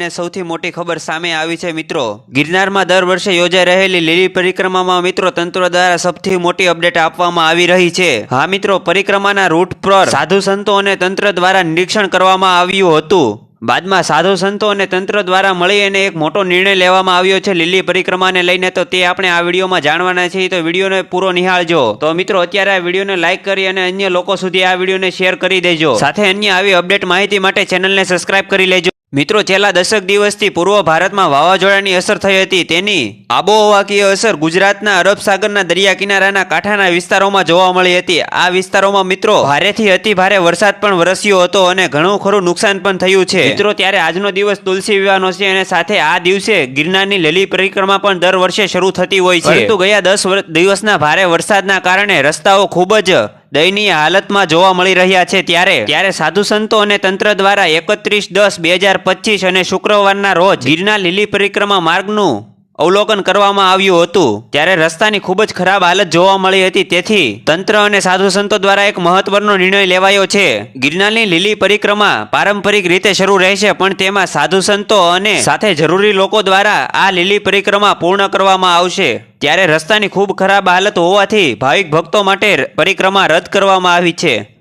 ને સૌથી મોટી ખબર સામે આવી છે મિત્રો. ગિરનારમાં દર વર્ષે યોજાઈ રહેલી લીલી પરિક્રમામાં મિત્રો તંત્ર દ્વારા સૌથી મોટી અપડેટ આપવામાં આવી રહી છે. હા મિત્રો, પરિક્રમાના રૂટ પર સાધુ સંતો અને તંત્ર દ્વારા નિરીક્ષણ કરવામાં આવ્યું હતું. બાદમાં સાધુ સંતો અને તંત્ર દ્વારા મળી અને એક મોટો નિર્ણય લેવામાં આવ્યો છે લીલી પરિક્રમાને લઈને. તો તે આપણે આ વિડીયોમાં જાણવાના છીએ. તો વિડીયોને પૂરો નિહાળજો. તો મિત્રો, અત્યારે આ વિડીયોને લાઈક કરી અને અન્ય લોકો સુધી આ વિડીયોને શેર કરી દેજો. સાથે અન્ય આવી અપડેટ માહિતી માટે ચેનલને સબસ્ક્રાઇબ કરી લેજો. મિત્રો છેલ્લા દશક દિવસથી પૂર્વ ભારતમાં વાવાઝોડાની અસર થઈ હતી. તેની આબોહવાકીય અસર ગુજરાતના અરબ સાગરના દરિયા કિનારાના કાંઠાના વિસ્તારોમાં જોવા મળી હતી. આ વિસ્તારોમાં મિત્રો ભારેથી અતિ ભારે વરસાદ પણ વરસ્યો હતો અને ઘણું ખરું નુકસાન પણ થયું છે. મિત્રો ત્યારે આજનો દિવસ તુલસી વિવાહનો છે અને સાથે આ દિવસે ગિરનારની લીલી પરિક્રમા પણ દર વર્ષે શરૂ થતી હોય છે. પરંતુ ગયા દસ દિવસના ભારે વરસાદના કારણે રસ્તાઓ ખૂબ જ દયનીય હાલતમાં જોવા મળી રહ્યા છે ત્યારે. ત્યારે સાધુ સંતો અને તંત્ર દ્વારા એકત્રીસ દસ બે હજાર પચીસ અને શુક્રવારના રોજ ગીરના લીલી પરિક્રમા માર્ગનું અવલોકન કરવામાં આવ્યું હતું. ત્યારે રસ્તાની ખૂબ જ ખરાબ હાલત જોવા મળી હતી. તેથી તંત્ર અને સાધુ સંતો દ્વારા એક મહત્વનો નિર્ણય લેવાયો છે. ગિરનારની લીલી પરિક્રમા પારંપરિક રીતે શરૂ રહેશે, પણ તેમાં સાધુ સંતો અને સાથે જરૂરી લોકો દ્વારા આ લીલી પરિક્રમા પૂર્ણ કરવામાં આવશે. ત્યારે રસ્તાની ખૂબ ખરાબ હાલત હોવાથી ભાવિક ભક્તો માટે પરિક્રમા રદ કરવામાં આવી છે.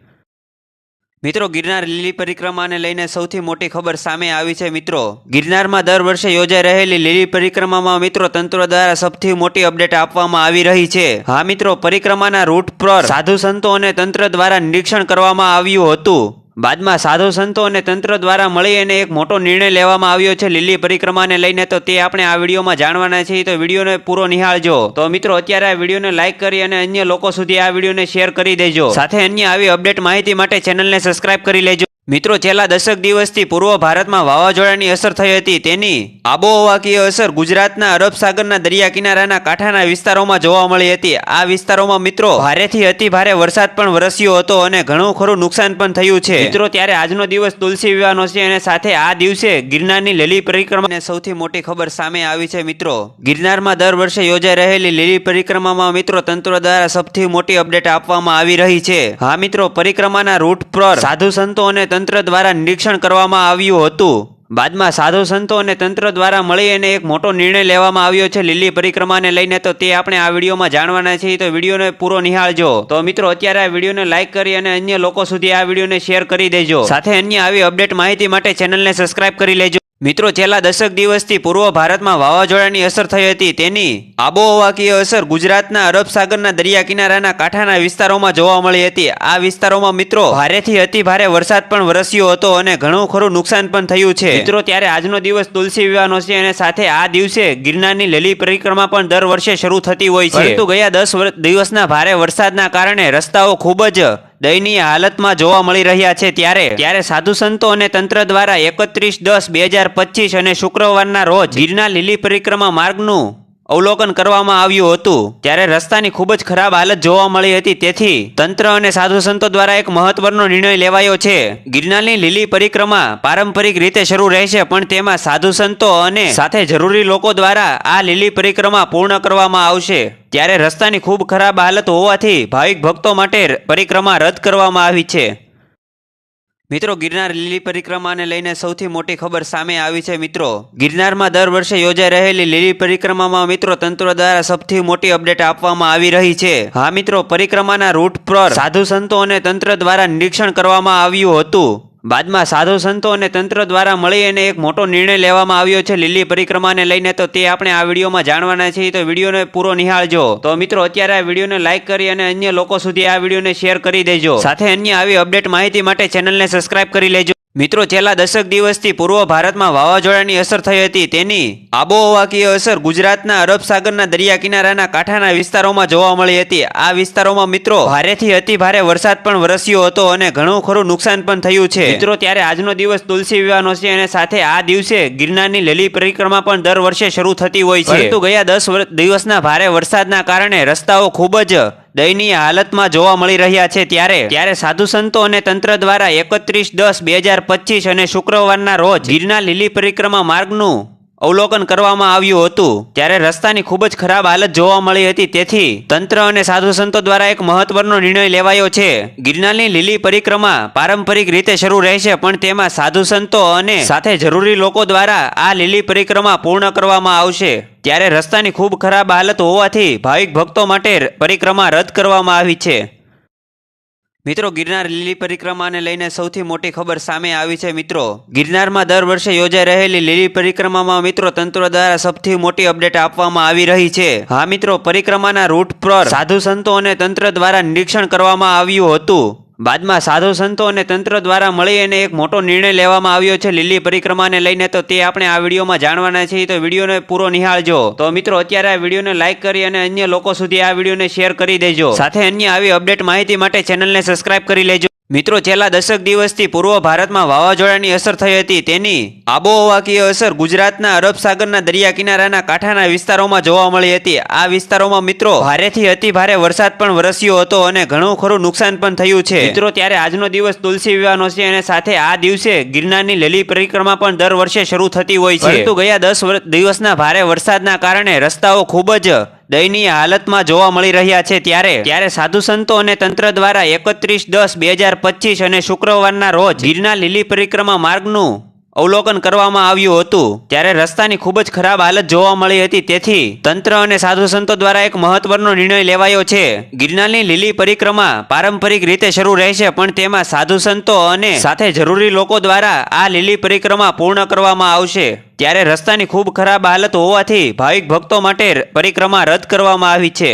મિત્રો, ગિરનાર લીલી પરિક્રમાને લઈને સૌથી મોટી ખબર સામે આવી છે, મિત્રો. ગિરનારમાં દર વર્ષે યોજાઈ રહેલી લીલી પરિક્રમામાં મિત્રો તંત્ર દ્વારા સૌથી મોટી અપડેટ આપવામાં આવી રહી છે. હા, મિત્રો, પરિક્રમાના રૂટ પર સાધુ સંતો અને તંત્ર દ્વારા નિરીક્ષણ કરવામાં આવ્યું હતું. બાદમાં સાધુ સંતો અને તંત્ર દ્વારા મળી અને એક મોટો નિર્ણય લેવામાં આવ્યો છે લીલી પરિક્રમાને લઈને, તો તે આપણે આ વિડીયોમાં જાણવાના છીએ. તો વિડીયોને પૂરો નિહાળજો. તો મિત્રો, અત્યારે આ વિડીયોને લાઈક કરી અને અન્ય લોકો સુધી આ વિડીયોને શેર કરી દેજો. સાથે અન્ય આવી અપડેટ માહિતી માટે ચેનલને સબસ્ક્રાઇબ કરી લેજો. મિત્રો, છેલ્લા દશક દિવસથી પૂર્વ ભારતમાં વાવાઝોડાની અસર થઈ હતી. તેની આબોહવાકીય અસર ગુજરાતના અરબ સાગરના દરિયા કિનારાના કાંઠાના વિસ્તારોમાં જોવા મળી હતી. આ વિસ્તારોમાં મિત્રો, ભારેથી અતિ ભારે વરસાદ પણ વરસ્યો હતો અને ઘણું ખરું નુકસાન પણ થયું છે. મિત્રો, ત્યારે આજનો દિવસ તુલસી વિવાહનો છે અને સાથે આ દિવસે ગિરનારની લીલી પરિક્રમાને સૌથી મોટી ખબર સામે આવી છે મિત્રો. ગિરનારમાં દર વર્ષે યોજાઈ રહેલી લીલી પરિક્રમામાં મિત્રો તંત્ર દ્વારા સૌથી મોટી અપડેટ આપવામાં આવી રહી છે. હા મિત્રો, પરિક્રમાના રૂટ પર સાધુ સંતો અને તંત્ર દ્વારા નિરીક્ષણ કરવામાં આવ્યું હતું. બાદમાં સાધુ સંતો અને તંત્ર દ્વારા મળી અને એક મોટો નિર્ણય લેવામાં આવ્યો છે લીલી પરિક્રમાને લઈને. તો તે આપણે આ વિડીયોમાં જાણવાના છીએ. તો વિડીયોને પૂરો નિહાળજો. તો મિત્રો, અત્યારે આ વિડીયોને લાઈક કરી અને અન્ય લોકો સુધી આ વિડીયોને શેર કરી દેજો. સાથે અન્ય આવી અપડેટ માહિતી માટે ચેનલને સબસ્ક્રાઇબ કરી લેજો. મિત્રો, છેલ્લા દશક દિવસથી પૂર્વ ભારતમાં વાવાઝોડાની અસર થઈ હતી. તેની આબોહવાકીય અસર ગુજરાતના અરબ સાગરના દરિયા કિનારાના કાંઠાના વિસ્તારોમાં જોવા મળી હતી. આ વિસ્તારોમાં મિત્રો, ભારેથી અતિ ભારે વરસાદ પણ વરસ્યો હતો અને ઘણું ખરું નુકસાન પણ થયું છે. મિત્રો, ત્યારે આજનો દિવસ તુલસી વિવાહનો છે અને સાથે આ દિવસે ગિરનારની લીલી પરિક્રમા પણ દર વર્ષે શરૂ થતી હોય છે. પરંતુ ગયા દસ દિવસના ભારે વરસાદના કારણે રસ્તાઓ ખૂબ જ દયનીય હાલતમાં જોવા મળી રહ્યા છે ત્યારે. ત્યારે સાધુ સંતો અને તંત્ર દ્વારા એકત્રીસ દસ બે હજાર પચીસ અને શુક્રવારના રોજ ગીરના લીલી પરિક્રમા માર્ગનું અવલોકન કરવામાં આવ્યું હતું. ત્યારે રસ્તાની ખૂબ જ ખરાબ હાલત જોવા મળી હતી, તેથી તંત્ર અને સાધુ સંતો દ્વારા એક મહત્વનો નિર્ણય લેવાયો છે. ગિરનારની લીલી પરિક્રમા પારંપરિક રીતે શરૂ રહેશે, પણ તેમાં સાધુ સંતો અને સાથે જરૂરી લોકો દ્વારા આ લીલી પરિક્રમા પૂર્ણ કરવામાં આવશે. ત્યારે રસ્તાની ખૂબ ખરાબ હાલત હોવાથી ભાવિક ભક્તો માટે પરિક્રમા રદ કરવામાં આવી છે. મિત્રો, ગિરનાર લીલી પરિક્રમાને લઈને સૌથી મોટી ખબર સામે આવી છે મિત્રો. ગિરનારમાં દર વર્ષે યોજાઈ રહેલી લીલી પરિક્રમામાં મિત્રો તંત્ર દ્વારા સૌથી મોટી અપડેટ આપવામાં આવી રહી છે. હા મિત્રો, પરિક્રમાના રૂટ પર સાધુ સંતો અને તંત્ર દ્વારા નિરીક્ષણ કરવામાં આવ્યું હતું. બાદમાં સાધુ સંતો અને તંત્ર દ્વારા મળી અને એક મોટો નિર્ણય લેવામાં આવ્યો છે લીલી પરિક્રમાને લઈને તો તે આપણે આ વિડીયોમાં જાણવાના છીએ. તો વિડીયોને પૂરો નિહાળજો. તો મિત્રો, અત્યારે આ વિડીયોને લાઈક કરી અને અન્ય લોકો સુધી આ વિડીયોને શેર કરી દેજો. સાથે અન્ય આવી અપડેટ માહિતી માટે ચેનલને સબસ્ક્રાઇબ કરી લેજો. મિત્રો છેલ્લા દશક દિવસથી પૂર્વ ભારતમાં વાવાઝોડાની અસર થઈ હતી. તેની આબોહવાકીય અસર ગુજરાતના અરબ સાગરના દરિયા કિનારાના કાંઠાના વિસ્તારોમાં જોવા મળી હતી. આ વિસ્તારોમાં મિત્રો ભારેથી અતિ ભારે વરસાદ પણ વરસ્યો હતો અને ઘણું ખરું નુકસાન પણ થયું છે. મિત્રો ત્યારે આજનો દિવસ તુલસી વિવાહનો છે અને સાથે આ દિવસે ગિરનારની લીલી પરિક્રમા પણ દર વર્ષે શરૂ થતી હોય છે. પરંતુ ગયા દસ દિવસના ભારે વરસાદના કારણે રસ્તાઓ ખૂબ જ દયનીય હાલતમાં જોવા મળી રહ્યા છે ત્યારે. ત્યારે સાધુ સંતો અને તંત્ર દ્વારા એકત્રીસ દસ બે હજાર પચીસ અને શુક્રવારના રોજ ગીરના લીલી પરિક્રમા માર્ગનું અવલોકન કરવામાં આવ્યું હતું. ત્યારે રસ્તાની ખૂબ જ ખરાબ હાલત જોવા મળી હતી. તેથી તંત્ર અને સાધુ સંતો દ્વારા એક મહત્વનો નિર્ણય લેવાયો છે. ગિરનારની લીલી પરિક્રમા પારંપરિક રીતે શરૂ રહેશે, પણ તેમાં સાધુ સંતો અને સાથે જરૂરી લોકો દ્વારા આ લીલી પરિક્રમા પૂર્ણ કરવામાં આવશે. ત્યારે રસ્તાની ખૂબ ખરાબ હાલત હોવાથી ભાવિક ભક્તો માટે પરિક્રમા રદ કરવામાં આવી છે. મિત્રો, ગિરનાર લીલી પરિક્રમાને લઈને સૌથી મોટી ખબર સામે આવી છે મિત્રો. ગિરનારમાં દર વર્ષે યોજાઈ રહેલી લીલી પરિક્રમામાં મિત્રો તંત્ર દ્વારા સૌથી મોટી અપડેટ આપવામાં આવી રહી છે. હા મિત્રો, પરિક્રમાના રૂટ પર સાધુ સંતો અને તંત્ર દ્વારા નિરીક્ષણ કરવામાં આવ્યું હતું. બાદમાં સાધુ સંતો અને તંત્ર દ્વારા મળી અને એક મોટો નિર્ણય લેવામાં આવ્યો છે લીલી પરિક્રમાને લઈને, તો તે આપણે આ વિડીયોમાં જાણવાના છીએ. તો વિડીયોને પૂરો નિહાળજો. તો મિત્રો, અત્યારે આ વિડીયોને લાઈક કરી અને અન્ય લોકો સુધી આ વિડીયોને શેર કરી દેજો. સાથે અન્ય આવી અપડેટ માહિતી માટે ચેનલને સબસ્ક્રાઇબ કરી લેજો. મિત્રો છેલ્લા દશક દિવસથી પૂર્વ ભારતમાં વાવાઝોડાની અસર થઈ હતી. તેની આબોહવાકીય અસર ગુજરાતના અરબ સાગરના દરિયા કિનારાના કાંઠાના વિસ્તારોમાં જોવા મળી હતી. આ વિસ્તારોમાં મિત્રો ભારેથી અતિ ભારે વરસાદ પણ વરસ્યો હતો અને ઘણું ખરું નુકસાન પણ થયું છે. મિત્રો ત્યારે આજનો દિવસ તુલસી વિવાહનો છે અને સાથે આ દિવસે ગિરનારની લીલી પરિક્રમા પણ દર વર્ષે શરૂ થતી હોય છે. પરંતુ ગયા દસ દિવસના ભારે વરસાદના કારણે રસ્તાઓ ખૂબ જ દયનીય હાલતમાં જોવા મળી રહ્યા છે ત્યારે. ત્યારે સાધુ સંતો અને તંત્ર દ્વારા એકત્રીસ દસ બે હજાર પચીસ અને શુક્રવારના રોજ ગીરના લીલી પરિક્રમા માર્ગનું અવલોકન કરવામાં આવ્યું હતું. ત્યારે રસ્તાની ખૂબ જ ખરાબ હાલત જોવા મળી હતી. તેથી તંત્ર અને સાધુ સંતો દ્વારા એક મહત્વનો નિર્ણય લેવાયો છે. ગિરનારની લીલી પરિક્રમા પારંપરિક રીતે શરૂ રહેશે, પણ તેમાં સાધુ સંતો અને સાથે જરૂરી લોકો દ્વારા આ લીલી પરિક્રમા પૂર્ણ કરવામાં આવશે. ત્યારે રસ્તાની ખૂબ ખરાબ હાલત હોવાથી ભાવિક ભક્તો માટે પરિક્રમા રદ કરવામાં આવી છે.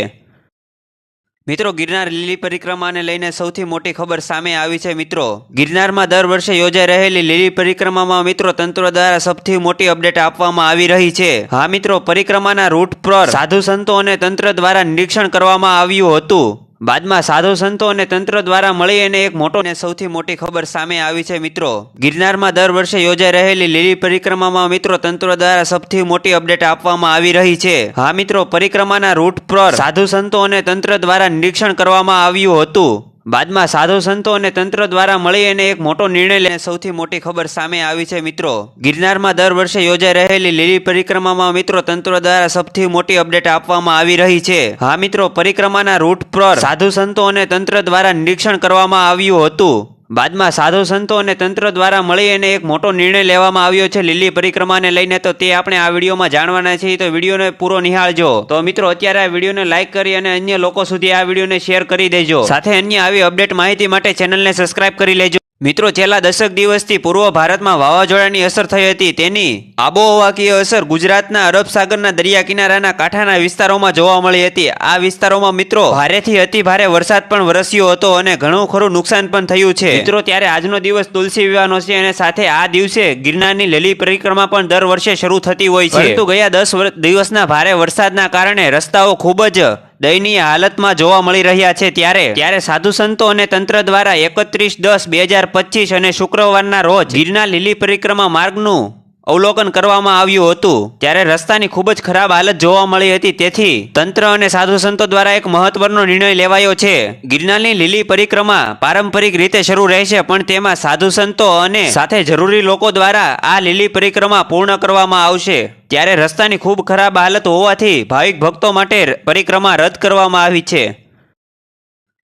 મિત્રો, ગિરનાર લીલી પરિક્રમાને લઈને સૌથી મોટી ખબર સામે આવી છે મિત્રો. ગિરનારમાં દર વર્ષે યોજાઈ રહેલી લીલી પરિક્રમામાં મિત્રો તંત્ર દ્વારા સૌથી મોટી અપડેટ આપવામાં આવી રહી છે. હા મિત્રો, પરિક્રમાના રૂટ પર સાધુ સંતો અને તંત્ર દ્વારા નિરીક્ષણ કરવામાં આવ્યું હતું. બાદમાં સાધુ સંતો અને તંત્ર દ્વારા મળી અને એક મોટો અને સૌથી મોટી ખબર સામે આવી છે, મિત્રો. ગિરનારમાં દર વર્ષે યોજાઈ રહેલી લીલી પરિક્રમામાં, મિત્રો, તંત્ર દ્વારા સૌથી મોટી અપડેટ આપવામાં આવી રહી છે. હા, મિત્રો, પરિક્રમાના રૂટ પર સાધુ સંતો અને તંત્ર દ્વારા નિરીક્ષણ કરવામાં આવ્યું હતું. બાદમાં સાધુ સંતો અને તંત્ર દ્વારા મળી અને એક મોટો નિર્ણય લઈને સૌથી મોટી ખબર સામે આવી છે, મિત્રો. ગિરનારમાં દર વર્ષે યોજાઈ રહેલી લીલી પરિક્રમામાં મિત્રો તંત્ર દ્વારા સૌથી મોટી અપડેટ આપવામાં આવી રહી છે. હા, મિત્રો, પરિક્રમાના રૂટ પર સાધુ સંતો અને તંત્ર દ્વારા નિરીક્ષણ કરવામાં આવ્યું હતું. બાદમાં સાધુ સંતો અને તંત્ર દ્વારા મળી અને એક મોટો નિર્ણય લેવામાં આવ્યો છે લીલી પરિક્રમાને લઈને, તો તે આપણે આ વિડીયોમાં જાણવાના છીએ. તો વિડીયોને પૂરો નિહાળજો. તો મિત્રો, અત્યારે આ વિડીયોને લાઈક કરી અને અન્ય લોકો સુધી આ વિડીયોને શેર કરી દેજો. સાથે અન્ય આવી અપડેટ માહિતી માટે ચેનલને સબસ્ક્રાઇબ કરી લેજો. મિત્રો છેલ્લા દશક દિવસથી પૂર્વ ભારતમાં વાવાઝોડાની અસર થઈ હતી. તેની આબોહવાકીય અસર ગુજરાતના અરબ સાગરના દરિયા કિનારાના કાંઠાના વિસ્તારોમાં જોવા મળી હતી. આ વિસ્તારોમાં મિત્રો ભારેથી અતિ ભારે વરસાદ પણ વરસ્યો હતો અને ઘણું ખરું નુકસાન પણ થયું છે. મિત્રો ત્યારે આજનો દિવસ તુલસી વિવાહનો છે અને સાથે આ દિવસે ગિરનારની લીલી પરિક્રમા પણ દર વર્ષે શરૂ થતી હોય છે. પરંતુ ગયા દસ દિવસના ભારે વરસાદના કારણે રસ્તાઓ ખૂબ જ દયનીય હાલતમાં જોવા મળી રહ્યા છે ત્યારે. ત્યારે સાધુ સંતો અને તંત્ર દ્વારા એકત્રીસ દસ બે હજાર પચીસ અને શુક્રવારના રોજ ગીરના લીલી પરિક્રમા માર્ગનું અવલોકન કરવામાં આવ્યું હતું. ત્યારે રસ્તાની ખૂબ જ ખરાબ હાલત જોવા મળી હતી. તેથી તંત્ર અને સાધુ સંતો દ્વારા એક મહત્વનો નિર્ણય લેવાયો છે. ગિરનારની લીલી પરિક્રમા પારંપરિક રીતે શરૂ રહેશે, પણ તેમાં સાધુ સંતો અને સાથે જરૂરી લોકો દ્વારા આ લીલી પરિક્રમા પૂર્ણ કરવામાં આવશે. ત્યારે રસ્તાની ખૂબ ખરાબ હાલત હોવાથી ભાવિક ભક્તો માટે પરિક્રમા રદ કરવામાં આવી છે.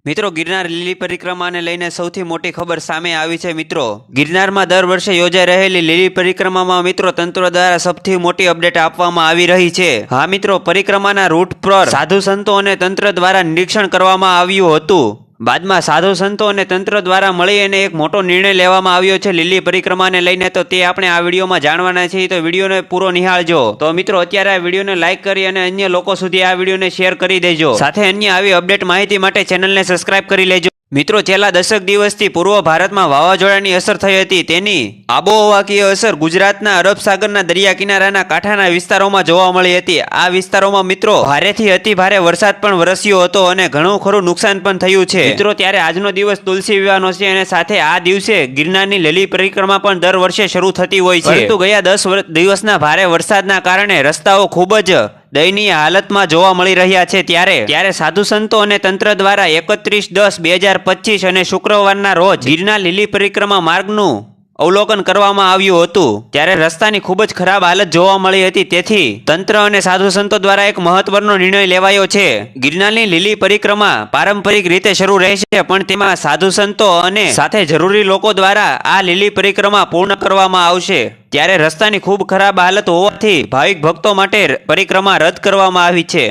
મિત્રો, ગિરનાર લીલી પરિક્રમાને લઈને સૌથી મોટી ખબર સામે આવી છે મિત્રો. ગિરનારમાં દર વર્ષે યોજાઈ રહેલી લીલી પરિક્રમામાં મિત્રો તંત્ર દ્વારા સૌથી મોટી અપડેટ આપવામાં આવી રહી છે. હા મિત્રો, પરિક્રમાના રૂટ પર સાધુ સંતો અને તંત્ર દ્વારા નિરીક્ષણ કરવામાં આવ્યું હતું. બાદમાં સાધુ સંતો અને તંત્ર દ્વારા મળી અને એક મોટો નિર્ણય લેવામાં આવ્યો છે લીલી પરિક્રમાને લઈને, તો તે આપણે આ વિડીયોમાં જાણવાના છીએ. તો વિડીયોને પૂરો નિહાળજો. તો મિત્રો, અત્યારે આ વિડીયોને લાઈક કરી અને અન્ય લોકો સુધી આ વિડીયોને શેર કરી દેજો. સાથે અન્ય આવી અપડેટ માહિતી માટે ચેનલને સબસ્ક્રાઇબ કરી લેજો. મિત્રો છેલ્લા દશક દિવસથી પૂર્વ ભારતમાં વાવાઝોડાની અસર થઈ હતી. તેની આબોહવાકીય અસર ગુજરાતના અરબ સાગરના દરિયા કિનારાના કાંઠાના વિસ્તારોમાં જોવા મળી હતી. આ વિસ્તારોમાં મિત્રો ભારેથી અતિ ભારે વરસાદ પણ વરસ્યો હતો અને ઘણું ખરું નુકસાન પણ થયું છે. મિત્રો ત્યારે આજનો દિવસ તુલસી વિવાહનો છે અને સાથે આ દિવસે ગિરનારની લીલી પરિક્રમા પણ દર વર્ષે શરૂ થતી હોય છે. પરંતુ ગયા દસ દિવસના ભારે વરસાદના કારણે રસ્તાઓ ખૂબ જ દયનીય હાલતમાં જોવા મળી રહ્યા છે ત્યારે. ત્યારે સાધુ સંતો અને તંત્ર દ્વારા એકત્રીસ દસ બે હજાર પચીસ અને શુક્રવારના રોજ ગીરના લીલી પરિક્રમા માર્ગનું અવલોકન કરવામાં આવ્યું હતું. ત્યારે રસ્તાની ખૂબ જ ખરાબ હાલત જોવા મળી હતી. તેથી તંત્ર અને સાધુ સંતો દ્વારા એક મહત્વનો નિર્ણય લેવાયો છે. ગિરનારની લીલી પરિક્રમા પારંપરિક રીતે શરૂ રહેશે, પણ તેમાં સાધુ સંતો અને સાથે જરૂરી લોકો દ્વારા આ લીલી પરિક્રમા પૂર્ણ કરવામાં આવશે. ત્યારે રસ્તાની ખૂબ ખરાબ હાલત હોવાથી ભાવિક ભક્તો માટે પરિક્રમા રદ કરવામાં આવી છે.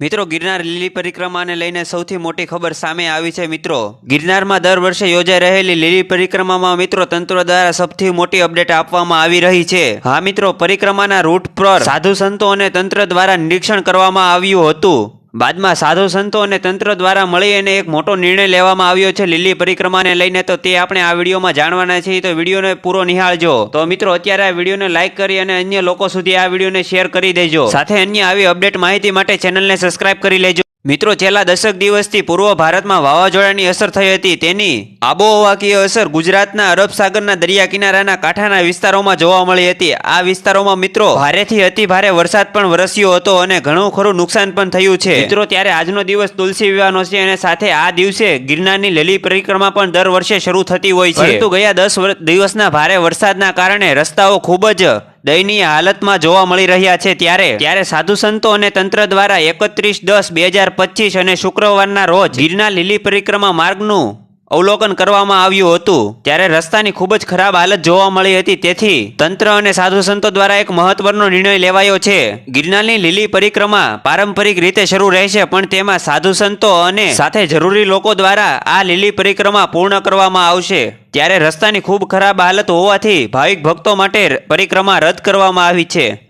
મિત્રો, ગિરનાર લીલી પરિક્રમાને લઈને સૌથી મોટી ખબર સામે આવી છે, મિત્રો. ગિરનારમાં દર વર્ષે યોજાઈ રહેલી લીલી પરિક્રમામાં મિત્રો તંત્ર દ્વારા સૌથી મોટી અપડેટ આપવામાં આવી રહી છે. હા, મિત્રો, પરિક્રમાના રૂટ પર સાધુ સંતો અને તંત્ર દ્વારા નિરીક્ષણ કરવામાં આવ્યું હતું. બાદમાં સાધુ સંતો અને તંત્ર દ્વારા મળી અને એક મોટો નિર્ણય લેવામાં આવ્યો છે લીલી પરિક્રમાને લઈને તો તે આપણે આ વિડીયોમાં જાણવાના છીએ. તો વિડીયોને પૂરો નિહાળજો. તો મિત્રો, અત્યારે આ વિડીયોને લાઈક કરી અને અન્ય લોકો સુધી આ વિડીયોને શેર કરી દેજો. સાથે અન્ય આવી અપડેટ માહિતી માટે ચેનલને સબસ્ક્રાઇબ કરી લેજો. મિત્રો છેલ્લા દશક દિવસથી પૂર્વ ભારતમાં વાવાઝોડાની અસર થઈ હતી. તેની આબોહવાકીય અસર ગુજરાતના અરબ સાગરના દરિયા કિનારાના કાંઠાના વિસ્તારોમાં જોવા મળી હતી. આ વિસ્તારોમાં મિત્રો ભારેથી અતિ ભારે વરસાદ પણ વરસ્યો હતો અને ઘણું ખરું નુકસાન પણ થયું છે. મિત્રો ત્યારે આજનો દિવસ તુલસી વિવાહનો છે અને સાથે આ દિવસે ગિરનારની લલી પરિક્રમા પણ દર વર્ષે શરૂ થતી હોય છે. પરંતુ ગયા દસ દિવસના ભારે વરસાદના કારણે રસ્તાઓ ખૂબ જ દયનીય હાલતમાં જોવા મળી રહ્યા છે ત્યારે. ત્યારે સાધુ સંતો અને તંત્ર દ્વારા એકત્રીસ દસ બે હજાર પચીસ અને શુક્રવારના રોજ ગિરના લીલી પરિક્રમા માર્ગનું અવલોકન કરવામાં આવ્યું હતું. ત્યારે રસ્તાની ખૂબ જ ખરાબ હાલત જોવા મળી હતી. તેથી તંત્ર અને સાધુ સંતો દ્વારા એક મહત્વનો નિર્ણય લેવાયો છે. ગિરનારની લીલી પરિક્રમા પારંપરિક રીતે શરૂ રહેશે, પણ તેમાં સાધુ સંતો અને સાથે જરૂરી લોકો દ્વારા આ લીલી પરિક્રમા પૂર્ણ કરવામાં આવશે. ત્યારે રસ્તાની ખૂબ ખરાબ હાલત હોવાથી ભાવિક ભક્તો માટે પરિક્રમા રદ કરવામાં આવી છે.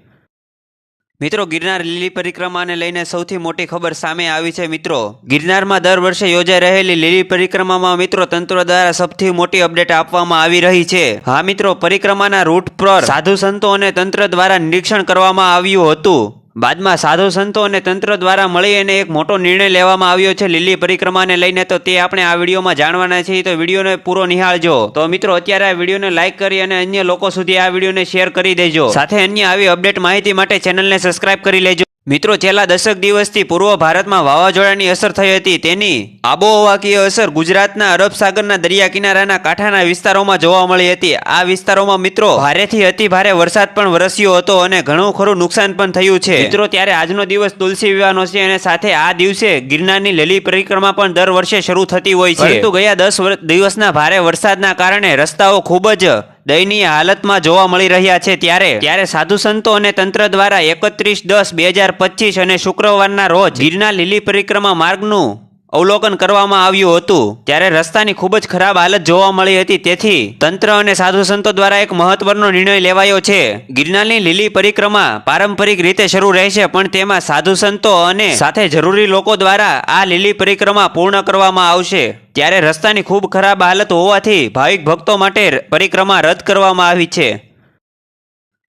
મિત્રો, ગિરનાર લીલી પરિક્રમાને લઈને સૌથી મોટી ખબર સામે આવી છે મિત્રો. ગિરનારમાં દર વર્ષે યોજાઈ રહેલી લીલી પરિક્રમામાં મિત્રો તંત્ર દ્વારા સૌથી મોટી અપડેટ આપવામાં આવી રહી છે. હા મિત્રો, પરિક્રમાના રૂટ પર સાધુ સંતો અને તંત્ર દ્વારા નિરીક્ષણ કરવામાં આવ્યું હતું. બાદમાં સાધુ સંતો અને તંત્ર દ્વારા મળી અને એક મોટો નિર્ણય લેવામાં આવ્યો છે લીલી પરિક્રમાને લઈને, તો તે આપણે આ વિડીયોમાં જાણવાના છીએ. તો વિડીયોને પૂરો નિહાળજો. તો મિત્રો, અત્યારે આ વિડીયોને લાઈક કરી અને અન્ય લોકો સુધી આ વિડીયોને શેર કરી દેજો. સાથે અન્ય આવી અપડેટ માહિતી માટે ચેનલને સબસ્ક્રાઇબ કરી લેજો. મિત્રો છેલ્લા દશક દિવસથી પૂર્વ ભારતમાં વાવાઝોડાની અસર થઈ હતી. તેની આબોહવાકીય અસર ગુજરાતના અરબ સાગરના દરિયા કિનારાના કાંઠાના વિસ્તારોમાં જોવા મળી હતી. આ વિસ્તારોમાં મિત્રો ભારેથી અતિ ભારે વરસાદ પણ વરસ્યો હતો અને ઘણું ખરું નુકસાન પણ થયું છે. મિત્રો ત્યારે આજનો દિવસ તુલસી વિવાહનો છે અને સાથે આ દિવસે ગિરનારની લીલી પરિક્રમા પણ દર વર્ષે શરૂ થતી હોય છે. પરંતુ ગયા દસ દિવસના ભારે વરસાદના કારણે રસ્તાઓ ખૂબ જ દયનીય હાલતમાં જોવા મળી રહ્યા છે ત્યારે. ત્યારે સાધુ સંતો અને તંત્ર દ્વારા એકત્રીસ દસ બે હજાર પચીસ અને શુક્રવારના રોજ ગીરના લીલી પરિક્રમા માર્ગનું અવલોકન કરવામાં આવ્યું હતું. ત્યારે રસ્તાની ખૂબ જ ખરાબ હાલત જોવા મળી હતી. તેથી તંત્ર અને સાધુ સંતો દ્વારા એક મહત્વનો નિર્ણય લેવાયો છે. ગિરનારની લીલી પરિક્રમા પારંપરિક રીતે શરૂ રહેશે, પણ તેમાં સાધુ સંતો અને સાથે જરૂરી લોકો દ્વારા આ લીલી પરિક્રમા પૂર્ણ કરવામાં આવશે. ત્યારે રસ્તાની ખૂબ ખરાબ હાલત હોવાથી ભાવિક ભક્તો માટે પરિક્રમા રદ કરવામાં આવી છે.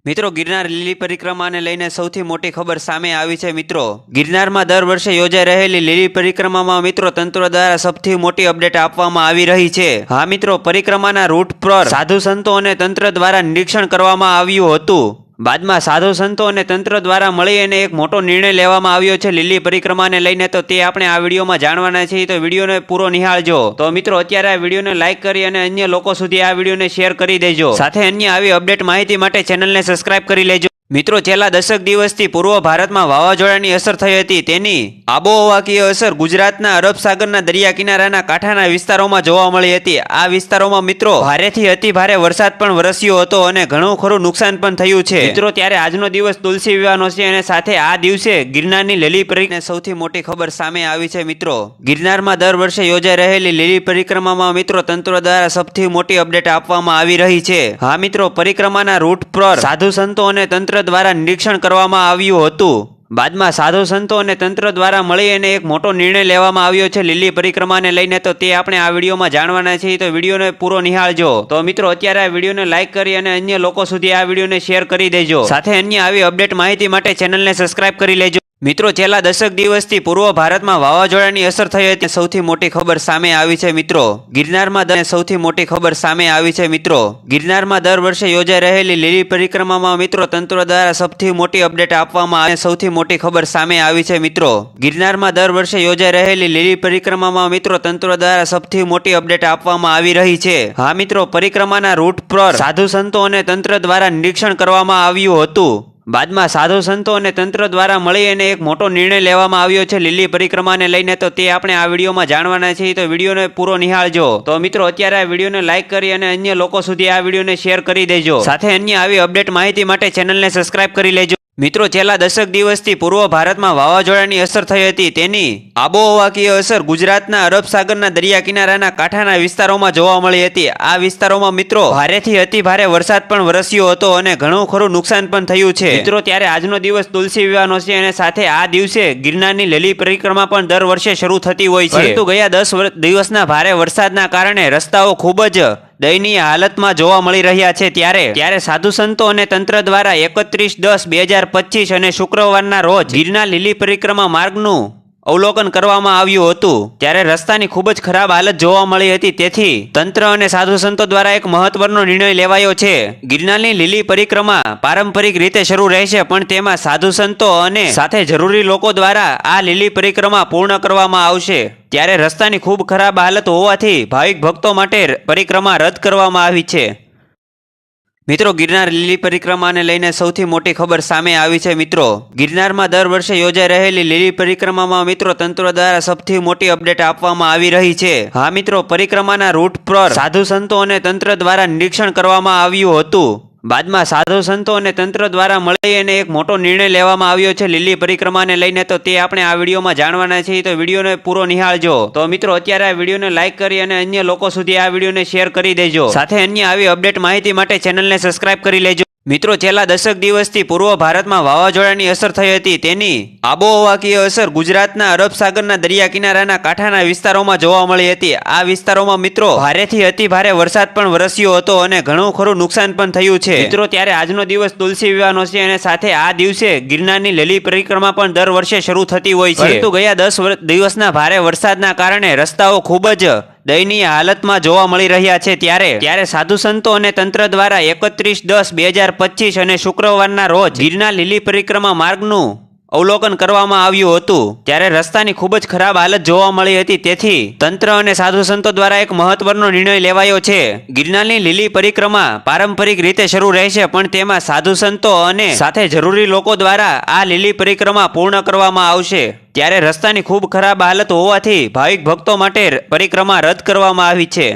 મિત્રો, ગિરનાર લીલી પરિક્રમાને લઈને સૌથી મોટી ખબર સામે આવી છે મિત્રો. ગિરનારમાં દર વર્ષે યોજાઈ રહેલી લીલી પરિક્રમામાં મિત્રો તંત્ર દ્વારા સૌથી મોટી અપડેટ આપવામાં આવી રહી છે. હા મિત્રો, પરિક્રમાના રૂટ પર સાધુ સંતો અને તંત્ર દ્વારા નિરીક્ષણ કરવામાં આવ્યું હતું. બાદમાં સાધુ સંતો અને તંત્ર દ્વારા મળી અને એક મોટો નિર્ણય લેવામાં આવ્યો છે લીલી પરિક્રમાને લઈને. તો તે આપણે આ વિડીયોમાં જાણવાના છીએ. તો વિડીયોને પૂરો નિહાળજો. તો મિત્રો, અત્યારે આ વિડીયોને લાઈક કરી અને અન્ય લોકો સુધી આ વિડીયોને શેર કરી દેજો. સાથે અન્ય આવી અપડેટ માહિતી માટે ચેનલને સબસ્ક્રાઇબ કરી લેજો. મિત્રો, છેલ્લા દશક દિવસથી પૂર્વ ભારતમાં વાવાઝોડાની અસર થઈ હતી. તેની આબોહવાકીય અસર ગુજરાતના અરબ સાગરના દરિયા કિનારાના કાંઠાના વિસ્તારોમાં જોવા મળી હતી. આ વિસ્તારોમાં મિત્રો, ભારેથી અતિ ભારે વરસાદ પણ વરસ્યો હતો અને ઘણું ખરું નુકસાન પણ થયું છે. મિત્રો, ત્યારે આજનો દિવસ તુલસી વિવાહનો છે અને સાથે આ દિવસે ગિરનારની લીલી પરિક્રમા સૌથી મોટી ખબર સામે આવી છે મિત્રો. ગિરનારમાં દર વર્ષે યોજાઈ રહેલી લીલી પરિક્રમામાં મિત્રો તંત્ર દ્વારા સૌથી મોટી અપડેટ આપવામાં આવી રહી છે. હા મિત્રો, પરિક્રમાના રૂટ પર સાધુ સંતો અને તંત્ર દ્વારા નિરીક્ષણ કરવામાં આવ્યું હતું. બાદમાં સાધુ સંતો અને તંત્ર દ્વારા મળી અને એક મોટો નિર્ણય લેવામાં આવ્યો છે લીલી પરિક્રમાને લઈને. તો તે આપણે આ વિડીયોમાં જાણવાના છીએ. તો વિડીયોને પૂરો નિહાળજો. તો મિત્રો, અત્યારે આ વિડીયોને લાઈક કરી અને અન્ય લોકો સુધી આ વિડીયોને શેર કરી દેજો. સાથે અન્ય આવી અપડેટ માહિતી માટે ચેનલને સબસ્ક્રાઇબ કરી લેજો. મિત્રો, છેલ્લા દશક દિવસથી પૂર્વ ભારતમાં વાવાઝોડાની અસર થઈ હતી. સૌથી મોટી ખબર સામે આવી છે મિત્રો. ગિરનારમાં દર- સૌથી મોટી ખબર સામે આવી છે મિત્રો. ગિરનારમાં દર વર્ષે યોજાઈ રહેલી લીલી પરિક્રમામાં મિત્રો, તંત્ર દ્વારા સૌથી મોટી અપડેટ આપવામાં આવે સૌથી મોટી ખબર સામે આવી છે મિત્રો. ગિરનારમાં દર વર્ષે યોજાઈ રહેલી લીલી પરિક્રમામાં મિત્રો, તંત્ર દ્વારા સૌથી મોટી અપડેટ આપવામાં આવી રહી છે. હા મિત્રો, પરિક્રમાના રૂટ પર સાધુ સંતો અને તંત્ર દ્વારા નિરીક્ષણ કરવામાં આવ્યું હતું. બાદમાં સાધુ સંતો અને તંત્ર દ્વારા મળી અને એક મોટો નિર્ણય લેવામાં આવ્યો છે લીલી પરિક્રમાને લઈને, તો તે આપણે આ વિડીયોમાં જાણવાના છીએ. તો વિડીયોને પૂરો નિહાળજો. તો મિત્રો, અત્યારે આ વિડીયોને લાઈક કરી અને અન્ય લોકો સુધી આ વિડીયોને શેર કરી દેજો. સાથે અન્ય આવી અપડેટ માહિતી માટે ચેનલને સબસ્ક્રાઇબ કરી લેજો. મિત્રો, છેલ્લા દશક દિવસથી પૂર્વ ભારતમાં વાવાઝોડાની અસર થઈ હતી. તેની આબોહવાકીય અસર ગુજરાતના અરબ સાગરના દરિયા કિનારાના કાંઠાના વિસ્તારોમાં જોવા મળી હતી. આ વિસ્તારોમાં મિત્રો, ભારેથી અતિ ભારે વરસાદ પણ વરસ્યો હતો અને ઘણું ખરું નુકસાન પણ થયું છે. મિત્રો, ત્યારે આજનો દિવસ તુલસી વિવાહનો છે અને સાથે આ દિવસે ગિરનારની લીલી પરિક્રમા પણ દર વર્ષે શરૂ થતી હોય છે. પરંતુ ગયા દસ દિવસના ભારે વરસાદના કારણે રસ્તાઓ ખૂબ જ દયનીય હાલતમાં જોવા મળી રહ્યા છે ત્યારે. ત્યારે સાધુ સંતો અને તંત્ર દ્વારા એકત્રીસ દસ બે હજાર પચીસ અને શુક્રવારના રોજ ગીરના લીલી પરિક્રમા માર્ગનું અવલોકન કરવામાં આવ્યું હતું. ત્યારે રસ્તાની ખૂબ જ ખરાબ હાલત જોવા મળી હતી. તેથી તંત્ર અને સાધુ સંતો દ્વારા એક મહત્વનો નિર્ણય લેવાયો છે. ગિરનારની લીલી પરિક્રમા પારંપરિક રીતે શરૂ રહેશે, પણ તેમાં સાધુ સંતો અને સાથે જરૂરી લોકો દ્વારા આ લીલી પરિક્રમા પૂર્ણ કરવામાં આવશે. ત્યારે રસ્તાની ખૂબ ખરાબ હાલત હોવાથી ભાવિક ભક્તો માટે પરિક્રમા રદ કરવામાં આવી છે. મિત્રો, ગિરનાર લીલી પરિક્રમાને લઈને સૌથી મોટી ખબર સામે આવી છે મિત્રો. ગિરનારમાં દર વર્ષે યોજાઈ રહેલી લીલી પરિક્રમામાં મિત્રો તંત્ર દ્વારા સૌથી મોટી અપડેટ આપવામાં આવી રહી છે. હા મિત્રો, પરિક્રમાના રૂટ પર સાધુ સંતો અને તંત્ર દ્વારા નિરીક્ષણ કરવામાં આવ્યું હતું. બાદમાં સાધુ સંતો અને તંત્ર દ્વારા મળી અને એક મોટો નિર્ણય લેવામાં આવ્યો છે. લીલી પરિક્રમાને લઈને તો તે આપણે આ વિડીયોમાં જાણવાના છીએ. તો વિડીયોને પૂરો નિહાળજો. તો મિત્રો, અત્યારે આ વિડીયોને લાઈક કરી અને અન્ય લોકો સુધી આ વિડીયોને શેર કરી દેજો. સાથે અન્ય આવી અપડેટ માહિતી માટે ચેનલને સબસ્ક્રાઇબ કરી લેજો. મિત્રો છેલ્લા દશક દિવસથી પૂર્વ ભારતમાં વાવાઝોડાની અસર થઈ હતી. તેની આબોહવાકીય અસર ગુજરાતના અરબ સાગરના દરિયા કિનારાના કાંઠાના વિસ્તારોમાં જોવા મળી હતી. આ વિસ્તારોમાં મિત્રો ભારેથી અતિ ભારે વરસાદ પણ વરસ્યો હતો અને ઘણું ખરું નુકસાન પણ થયું છે. મિત્રો ત્યારે આજનો દિવસ તુલસી વિવાહનો છે અને સાથે આ દિવસે ગિરનારની લીલી પરિક્રમા પણ દર વર્ષે શરૂ થતી હોય છે. પરંતુ ગયા દસ દિવસના ભારે વરસાદના કારણે રસ્તાઓ ખૂબ જ દયનીય હાલતમાં જોવા મળી રહ્યા છે ત્યારે. ત્યારે સાધુ સંતો અને તંત્ર દ્વારા એકત્રીસ દસ બે હજાર પચીસ અને શુક્રવારના રોજ ગીરના લીલી પરિક્રમા માર્ગનું અવલોકન કરવામાં આવ્યું હતું. ત્યારે રસ્તાની ખૂબ જ ખરાબ હાલત જોવા મળી હતી. તેથી તંત્ર અને સાધુ સંતો દ્વારા એક મહત્વનો નિર્ણય લેવાયો છે. ગિરનારની લીલી પરિક્રમા પારંપરિક રીતે શરૂ રહેશે, પણ તેમાં સાધુ સંતો અને સાથે જરૂરી લોકો દ્વારા આ લીલી પરિક્રમા પૂર્ણ કરવામાં આવશે. ત્યારે રસ્તાની ખૂબ ખરાબ હાલત હોવાથી ભાવિક ભક્તો માટે પરિક્રમા રદ કરવામાં આવી છે.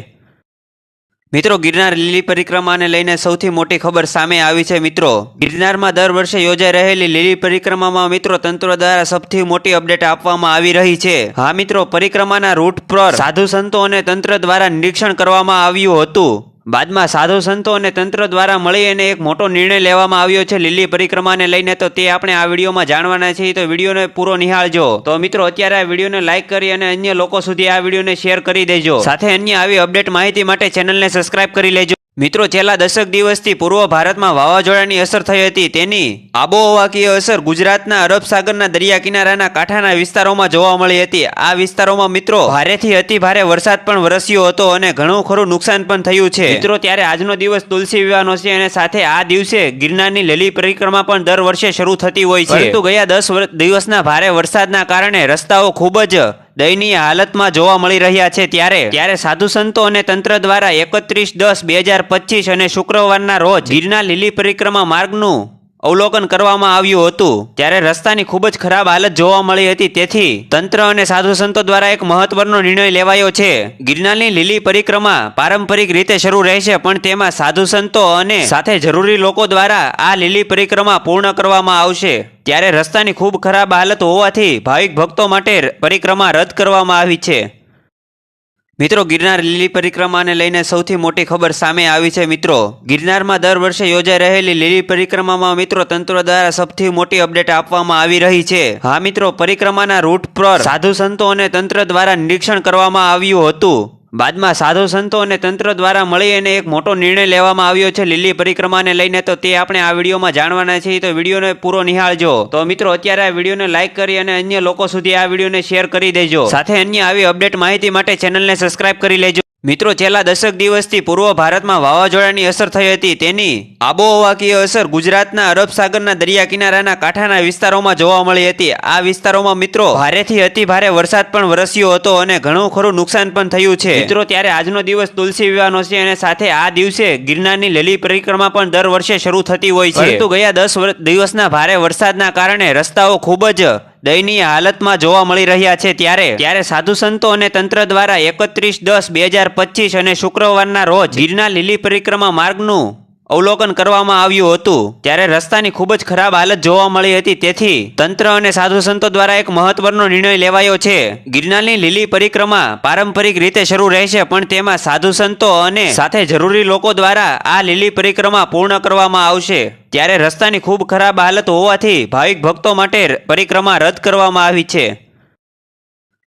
મિત્રો, ગિરનાર લીલી પરિક્રમાને લઈને સૌથી મોટી ખબર સામે આવી છે મિત્રો. ગિરનારમાં દર વર્ષે યોજાઈ રહેલી લીલી પરિક્રમામાં મિત્રો તંત્ર દ્વારા સૌથી મોટી અપડેટ આપવામાં આવી રહી છે. હા મિત્રો, પરિક્રમાના રૂટ પર સાધુ સંતો અને તંત્ર દ્વારા નિરીક્ષણ કરવામાં આવ્યું હતું. બાદમાં સાધુ સંતો અને તંત્ર દ્વારા મળી અને એક મોટો નિર્ણય લેવામાં આવ્યો છે લીલી પરિક્રમાને લઈને, તો તે આપણે આ વિડીયોમાં જાણવાના છીએ. તો વિડીયોને પૂરો નિહાળજો. તો મિત્રો, અત્યારે આ વિડીયોને લાઈક કરી અને અન્ય લોકો સુધી આ વિડીયોને શેર કરી દેજો. સાથે અન્ય આવી અપડેટ માહિતી માટે ચેનલને સબસ્ક્રાઇબ કરી લેજો. મિત્રો છેલ્લા દશક દિવસથી પૂર્વ ભારતમાં વાવાઝોડાની અસર થઈ હતી. તેની આબોહવાકીય અસર ગુજરાતના અરબ સાગરના દરિયા કિનારાના કાંઠાના વિસ્તારોમાં જોવા મળી હતી. આ વિસ્તારોમાં મિત્રો ભારેથી અતિ ભારે વરસાદ પણ વરસ્યો હતો અને ઘણું ખરું નુકસાન પણ થયું છે. મિત્રો ત્યારે આજનો દિવસ તુલસી વિવાહનો છે અને સાથે આ દિવસે ગિરનારની લીલી પરિક્રમા પણ દર વર્ષે શરૂ થતી હોય છે. પરંતુ ગયા દસ દિવસના ભારે વરસાદના કારણે રસ્તાઓ ખૂબ જ દયનીય હાલતમાં જોવા મળી રહ્યા છે ત્યારે. ત્યારે સાધુ સંતો અને તંત્ર દ્વારા એકત્રીસ દસ બે હજાર પચીસ અને શુક્રવારના રોજ ગીરના લીલી પરિક્રમા માર્ગનું અવલોકન કરવામાં આવ્યું હતું. ત્યારે રસ્તાની ખૂબ જ ખરાબ હાલત જોવા મળી હતી, તેથી તંત્ર અને સાધુ સંતો દ્વારા એક મહત્વનો નિર્ણય લેવાયો છે. ગિરનારની લીલી પરિક્રમા પારંપરિક રીતે શરૂ રહેશે, પણ તેમાં સાધુ સંતો અને સાથે જરૂરી લોકો દ્વારા આ લીલી પરિક્રમા પૂર્ણ કરવામાં આવશે. ત્યારે રસ્તાની ખૂબ ખરાબ હાલત હોવાથી ભાવિક ભક્તો માટે પરિક્રમા રદ કરવામાં આવી છે. મિત્રો, ગિરનાર લીલી પરિક્રમાને લઈને સૌથી મોટી ખબર સામે આવી છે મિત્રો. ગિરનારમાં દર વર્ષે યોજાઈ રહેલી લીલી પરિક્રમામાં મિત્રો તંત્ર દ્વારા સૌથી મોટી અપડેટ આપવામાં આવી રહી છે. હા મિત્રો, પરિક્રમાના રૂટ પર સાધુ સંતો અને તંત્ર દ્વારા નિરીક્ષણ કરવામાં આવ્યું હતું. બાદમાં સાધુ સંતો અને તંત્ર દ્વારા મળી અને એક મોટો નિર્ણય લેવામાં આવ્યો છે લીલી પરિક્રમાને લઈને. તો તે આપણે આ વિડીયોમાં જાણવાના છીએ. તો વિડીયોને પૂરો નિહાળજો. તો મિત્રો, અત્યારે આ વિડીયોને લાઈક કરી અને અન્ય લોકો સુધી આ વિડીયોને શેર કરી દેજો. સાથે અન્ય આવી અપડેટ માહિતી માટે ચેનલને સબસ્ક્રાઇબ કરી લેજો. મિત્રો છેલ્લા દશક દિવસથી પૂર્વ ભારતમાં વાવાઝોડાની અસર થઈ હતી. તેની આબોહવાકીય અસર ગુજરાતના અરબ સાગરના દરિયા કિનારાના કાંઠાના વિસ્તારોમાં જોવા મળી હતી. આ વિસ્તારોમાં મિત્રો ભારેથી અતિ ભારે વરસાદ પણ વરસ્યો હતો અને ઘણું ખરું નુકસાન પણ થયું છે. મિત્રો ત્યારે આજનો દિવસ તુલસી વિવાહનો છે અને સાથે આ દિવસે ગિરનારની લીલી પરિક્રમા પણ દર વર્ષે શરૂ થતી હોય છે. પરંતુ ગયા દસ દિવસના ભારે વરસાદના કારણે રસ્તાઓ ખૂબ જ દયનીય હાલતમાં જોવા મળી રહ્યા છે ત્યારે. ત્યારે સાધુ સંતો અને તંત્ર દ્વારા એકત્રીસ દસ બે હજાર પચીસ અને શુક્રવારના રોજ ગીરના લીલી પરિક્રમા માર્ગનું અવલોકન કરવામાં આવ્યું હતું. ત્યારે રસ્તાની ખૂબ જ ખરાબ હાલત જોવા મળી હતી. તેથી તંત્ર અને સાધુ સંતો દ્વારા એક મહત્વનો નિર્ણય લેવાયો છે. ગિરનારની લીલી પરિક્રમા પારંપરિક રીતે શરૂ રહેશે, પણ તેમાં સાધુ સંતો અને સાથે જરૂરી લોકો દ્વારા આ લીલી પરિક્રમા પૂર્ણ કરવામાં આવશે. ત્યારે રસ્તાની ખૂબ ખરાબ હાલત હોવાથી ભાવિક ભક્તો માટે પરિક્રમા રદ કરવામાં આવી છે.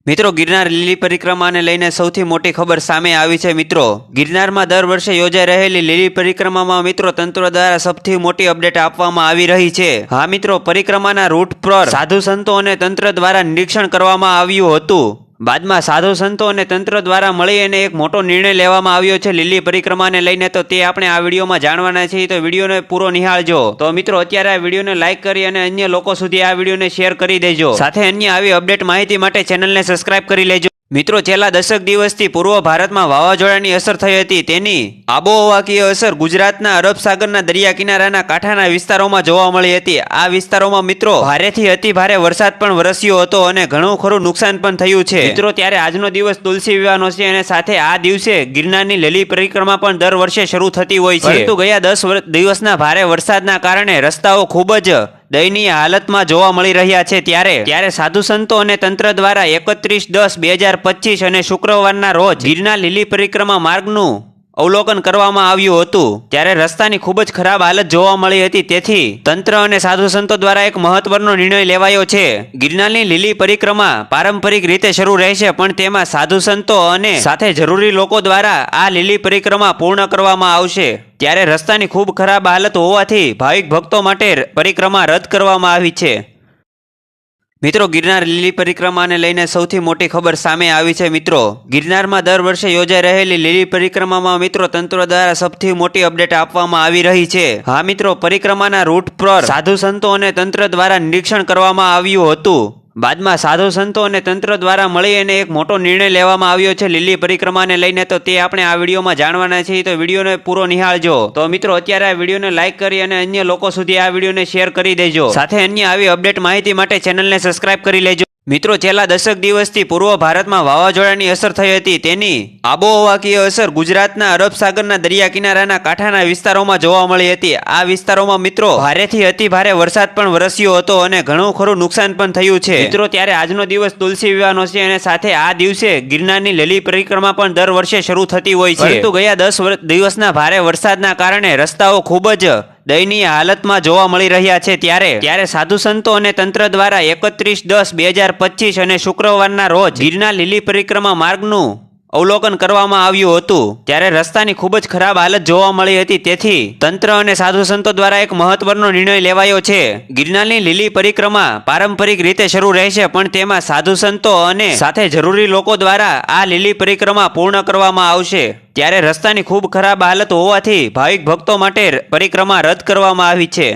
મિત્રો, ગિરનાર લીલી પરિક્રમાને લઈને સૌથી મોટી ખબર સામે આવી છે મિત્રો. ગિરનારમાં દર વર્ષે યોજાઈ રહેલી લીલી પરિક્રમામાં મિત્રો તંત્ર દ્વારા સૌથી મોટી અપડેટ આપવામાં આવી રહી છે. હા મિત્રો, પરિક્રમાના રૂટ પર સાધુ સંતો અને તંત્ર દ્વારા નિરીક્ષણ કરવામાં આવ્યું હતું. બાદમાં સાધુ સંતો અને તંત્ર દ્વારા મળી અને એક મોટો નિર્ણય લેવામાં આવ્યો છે લીલી પરિક્રમાને લઈને, તો તે આપણે આ વિડીયોમાં જાણવાના છીએ. તો વિડીયોને પૂરો નિહાળજો. તો મિત્રો, અત્યારે આ વિડીયોને લાઈક કરી અને અન્ય લોકો સુધી આ વિડીયોને શેર કરી દેજો. સાથે અન્ય આવી અપડેટ માહિતી માટે ચેનલને સબસ્ક્રાઇબ કરી લેજો. મિત્રો છેલ્લા દશક દિવસથી પૂર્વ ભારતમાં વાવાઝોડાની અસર થઈ હતી. તેની આબોહવાકીય અસર ગુજરાતના અરબ સાગરના દરિયા કિનારાના કાંઠાના વિસ્તારોમાં જોવા મળી હતી. આ વિસ્તારોમાં મિત્રો ભારેથી અતિ ભારે વરસાદ પણ વરસ્યો હતો અને ઘણું ખરું નુકસાન પણ થયું છે. મિત્રો ત્યારે આજનો દિવસ તુલસી વિવાહનો છે અને સાથે આ દિવસે ગિરનારની લીલી પરિક્રમા પણ દર વર્ષે શરૂ થતી હોય છે. પરંતુ ગયા દસ દિવસના ભારે વરસાદના કારણે રસ્તાઓ ખૂબ જ દયનીય હાલતમાં જોવા મળી રહ્યા છે ત્યારે. ત્યારે સાધુ સંતો અને તંત્ર દ્વારા એકત્રીસ દસ બે હજાર પચીસ અને શુક્રવારના રોજ ગીરના લીલી પરિક્રમા માર્ગનું અવલોકન કરવામાં આવ્યું હતું. ત્યારે રસ્તાની ખૂબ જ ખરાબ હાલત જોવા મળી હતી, તેથી તંત્ર અને સાધુ સંતો દ્વારા એક મહત્વનો નિર્ણય લેવાયો છે. ગિરનારની લીલી પરિક્રમા પારંપરિક રીતે શરૂ રહેશે, પણ તેમાં સાધુ સંતો અને સાથે જરૂરી લોકો દ્વારા આ લીલી પરિક્રમા પૂર્ણ કરવામાં આવશે. ત્યારે રસ્તાની ખૂબ ખરાબ હાલત હોવાથી ભાવિક ભક્તો માટે પરિક્રમા રદ કરવામાં આવી છે. મિત્રો, ગિરનાર લીલી પરિક્રમાને લઈને સૌથી મોટી ખબર સામે આવી છે મિત્રો. ગિરનારમાં દર વર્ષે યોજાઈ રહેલી લીલી પરિક્રમામાં મિત્રો તંત્ર દ્વારા સૌથી મોટી અપડેટ આપવામાં આવી રહી છે. હા મિત્રો, પરિક્રમાના રૂટ પર સાધુ સંતો અને તંત્ર દ્વારા નિરીક્ષણ કરવામાં આવ્યું હતું. બાદમાં સાધુ સંતો અને તંત્ર દ્વારા મળી અને એક મોટો નિર્ણય લેવામાં આવ્યો છે લીલી પરિક્રમાને લઈને, તો તે આપણે આ વિડીયોમાં જાણવાના છીએ. તો વિડીયોને પૂરો નિહાળજો. તો મિત્રો, અત્યારે આ વિડીયોને લાઈક કરી અને અન્ય લોકો સુધી આ વિડીયોને શેર કરી દેજો. સાથે અન્ય આવી અપડેટ માહિતી માટે ચેનલને સબસ્ક્રાઇબ કરી લેજો. મિત્રો છેલ્લા દશક દિવસથી પૂર્વ ભારતમાં વાવાઝોડાની અસર થઈ હતી. તેની આબોહવાકીય અસર ગુજરાતના અરબ સાગરના દરિયા કિનારાના કાંઠાના વિસ્તારોમાં જોવા મળી હતી. આ વિસ્તારોમાં મિત્રો ભારેથી અતિ ભારે વરસાદ પણ વરસ્યો હતો અને ઘણું ખરું નુકસાન પણ થયું છે. મિત્રો ત્યારે આજનો દિવસ તુલસી વિવાહનો છે અને સાથે આ દિવસે ગિરનારની લીલી પરિક્રમા પણ દર વર્ષે શરૂ થતી હોય છે. પરંતુ ગયા દસ દિવસના ભારે વરસાદના કારણે રસ્તાઓ ખૂબ જ દયનીય હાલતમાં જોવા મળી રહ્યા છે ત્યારે. ત્યારે સાધુ સંતો અને તંત્ર દ્વારા એકત્રીસ દસ બે હજાર પચીસ અને શુક્રવારના રોજ ગીરના લીલી પરિક્રમા માર્ગનું અવલોકન કરવામાં આવ્યું હતું. ત્યારે રસ્તાની ખૂબ જ ખરાબ હાલત જોવા મળી હતી. તેથી તંત્ર અને સાધુ સંતો દ્વારા એક મહત્વનો નિર્ણય લેવાયો છે. ગિરનારની લીલી પરિક્રમા પારંપરિક રીતે શરૂ રહેશે, પણ તેમાં સાધુ સંતો અને સાથે જરૂરી લોકો દ્વારા આ લીલી પરિક્રમા પૂર્ણ કરવામાં આવશે. ત્યારે રસ્તાની ખૂબ ખરાબ હાલત હોવાથી ભાવિક ભક્તો માટે પરિક્રમા રદ કરવામાં આવી છે.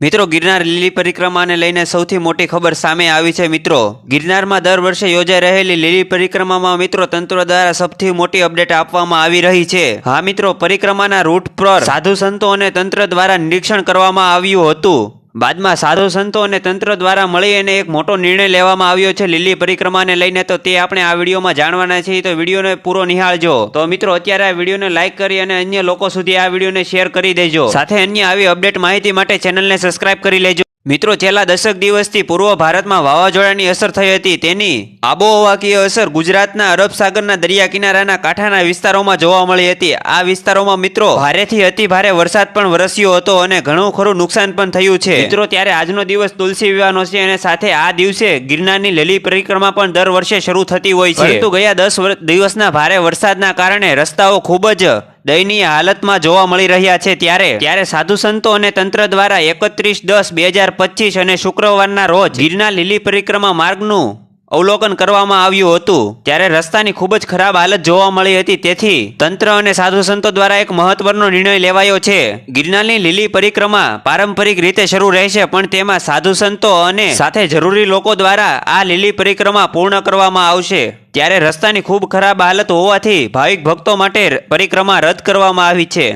મિત્રો, ગિરનાર લીલી પરિક્રમાને લઈને સૌથી મોટી ખબર સામે આવી છે મિત્રો. ગિરનારમાં દર વર્ષે યોજાઈ રહેલી લીલી પરિક્રમામાં મિત્રો તંત્ર દ્વારા સૌથી મોટી અપડેટ આપવામાં આવી રહી છે. હા મિત્રો, પરિક્રમાના રૂટ પર સાધુ સંતો અને તંત્ર દ્વારા નિરીક્ષણ કરવામાં આવ્યું હતું. બાદમાં સાધુ સંતો અને તંત્ર દ્વારા મળી અને એક મોટો નિર્ણય લેવામાં આવ્યો છે લીલી પરિક્રમાને લઈને, તો તે આપણે આ વિડીયોમાં જાણવાના છીએ. તો વિડીયોને પૂરો નિહાળજો. તો મિત્રો, અત્યારે આ વિડીયોને લાઈક કરી અને અન્ય લોકો સુધી આ વિડીયોને શેર કરી દેજો. સાથે અન્ય આવી અપડેટ માહિતી માટે ચેનલને સબસ્ક્રાઇબ કરી લેજો. મિત્રો છેલ્લા દશક દિવસથી પૂર્વ ભારતમાં વાવાઝોડાની અસર થઈ હતી. તેની આબોહવાકીય અસર ગુજરાતના અરબ સાગરના દરિયા કિનારાના કાંઠાના વિસ્તારોમાં જોવા મળી હતી. આ વિસ્તારોમાં મિત્રો ભારેથી અતિ ભારે વરસાદ પણ વરસ્યો હતો અને ઘણું ખરું નુકસાન પણ થયું છે. મિત્રો ત્યારે આજનો દિવસ તુલસી વિવાહનો છે અને સાથે આ દિવસે ગિરનારની લીલી પરિક્રમા પણ દર વર્ષે શરૂ થતી હોય છે. પરંતુ ગયા દસ દિવસના ભારે વરસાદના કારણે રસ્તાઓ ખૂબ જ દયનીય હાલતમાં જોવા મળી રહ્યા છે ત્યારે. ત્યારે સાધુ સંતો અને તંત્ર દ્વારા એકત્રીસ દસ બે હજાર પચીસ અને શુક્રવારના રોજ ગીરના લીલી પરિક્રમા માર્ગનું અવલોકન કરવામાં આવ્યું હતું. ત્યારે રસ્તાની ખૂબ જ ખરાબ હાલત જોવા મળી હતી, તેથી તંત્ર અને સાધુ સંતો દ્વારા એક મહત્વનો નિર્ણય લેવાયો છે. ગિરનારની લીલી પરિક્રમા પારંપરિક રીતે શરૂ રહેશે, પણ તેમાં સાધુ સંતો અને સાથે જરૂરી લોકો દ્વારા આ લીલી પરિક્રમા પૂર્ણ કરવામાં આવશે. ત્યારે રસ્તાની ખૂબ ખરાબ હાલત હોવાથી ભાવિક ભક્તો માટે પરિક્રમા રદ કરવામાં આવી છે.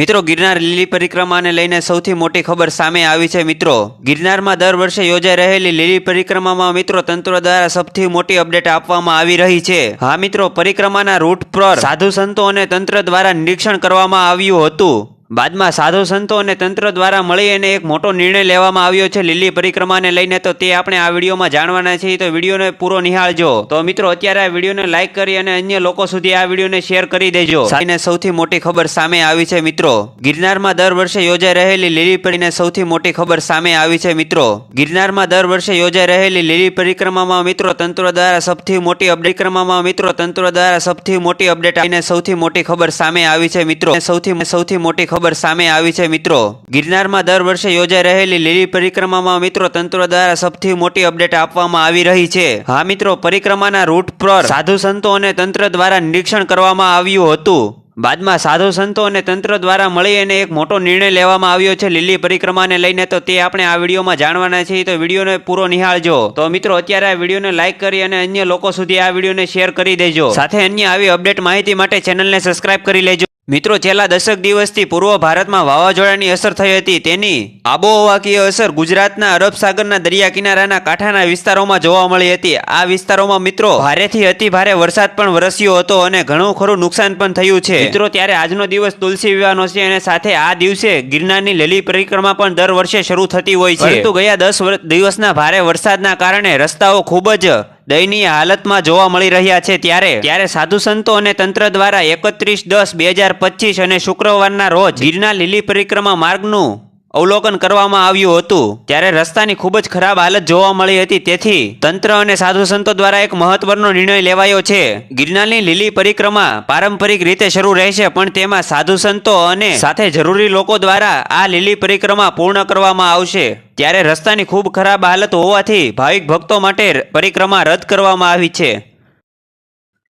મિત્રો, ગિરનાર લીલી પરિક્રમાને લઈને સૌથી મોટી ખબર સામે આવી છે મિત્રો. ગિરનારમાં દર વર્ષે યોજાઈ રહેલી લીલી પરિક્રમામાં મિત્રો તંત્ર દ્વારા સૌથી મોટી અપડેટ આપવામાં આવી રહી છે. હા મિત્રો, પરિક્રમાના રૂટ પર સાધુ સંતો અને તંત્ર દ્વારા નિરીક્ષણ કરવામાં આવ્યું હતું. બાદમાં સાધુ સંતો અને તંત્ર દ્વારા મળી અને એક મોટો નિર્ણય લેવામાં આવ્યો છે લીલી પરિક્રમાને લઈને, તો તે આપણે આ વિડીયોમાં જાણવાના છીએ. તો વિડીયોને પૂરો નિહાળજો. તો મિત્રો, અત્યારે આ વિડીયોને લાઈક કરી અને અન્ય લોકો સુધી આ વિડીયોને શેર કરી દેજો. અને સૌથી મોટી ખબર સામે આવી છે મિત્રો. ગિરનારમાં દર વર્ષે યોજાઈ રહેલી લીલી પરીને સૌથી મોટી ખબર સામે આવી છે મિત્રો. ગિરનારમાં દર વર્ષે યોજાઈ રહેલી લીલી પરિક્રમામાં મિત્રો, તંત્ર દ્વારા સૌથી મોટી પરિક્રમામાં મિત્રો, તંત્ર દ્વારા સૌથી મોટી અપડેટ આવીને સૌથી મોટી ખબર સામે આવી છે મિત્રો. સૌથી સૌથી મોટી ખબર સામે આવી છે મિત્રો. ગિરનારમાં દર વર્ષે યોજાઈ રહેલી લીલી પરિક્રમામાં મિત્રો તંત્ર દ્વારા સૌથી મોટી અપડેટ આપવામાં આવી રહી છે. હા મિત્રો, પરિક્રમાના રૂટ પર સાધુ સંતો અને તંત્ર દ્વારા નિરીક્ષણ કરવામાં આવ્યું હતું. બાદમાં સાધુ સંતો અને તંત્ર દ્વારા મળી અને એક મોટો નિર્ણય લેવામાં આવ્યો છે લીલી પરિક્રમાને લઈને. તો તે આપણે આ વિડીયોમાં જાણવાના છીએ. તો વિડીયોને પૂરો નિહાળજો. તો મિત્રો, અત્યારે આ વિડીયોને લાઈક કરી અને અન્ય લોકો સુધી આ વિડીયોને શેર કરી દેજો. સાથે અન્ય આવી અપડેટ માહિતી માટે ચેનલને સબસ્ક્રાઇબ કરી લેજો. મિત્રો છેલ્લા દશક દિવસથી પૂર્વ ભારતમાં વાવાઝોડાની અસર થઈ હતી. તેની આબોહવાકીય અસર ગુજરાતના અરબ સાગરના દરિયા કિનારાના કાંઠાના વિસ્તારોમાં જોવા મળી હતી. આ વિસ્તારોમાં મિત્રો ભારેથી અતિ ભારે વરસાદ પણ વરસ્યો હતો અને ઘણું ખરું નુકસાન પણ થયું છે. મિત્રો ત્યારે આજનો દિવસ તુલસી વિવાહનો છે અને સાથે આ દિવસે ગિરનારની લીલી પરિક્રમા પણ દર વર્ષે શરૂ થતી હોય છે. પરંતુ ગયા દસ દિવસના ભારે વરસાદના કારણે રસ્તાઓ ખૂબ જ દયનીય હાલતમાં જોવા મળી રહ્યા છે ત્યારે. ત્યારે સાધુ સંતો અને તંત્ર દ્વારા એકત્રીસ દસ બે હજાર પચીસ અને શુક્રવારના રોજ ગીરના લીલી પરિક્રમા માર્ગનું અવલોકન કરવામાં આવ્યું હતું. ત્યારે રસ્તાની ખૂબ જ ખરાબ હાલત જોવા મળી હતી. તેથી તંત્ર અને સાધુ સંતો દ્વારા એક મહત્વનો નિર્ણય લેવાયો છે. ગિરનારની લીલી પરિક્રમા પારંપરિક રીતે શરૂ રહેશે, પણ તેમાં સાધુ સંતો અને સાથે જરૂરી લોકો દ્વારા આ લીલી પરિક્રમા પૂર્ણ કરવામાં આવશે. ત્યારે રસ્તાની ખૂબ ખરાબ હાલત હોવાથી ભાવિક ભક્તો માટે પરિક્રમા રદ કરવામાં આવી છે.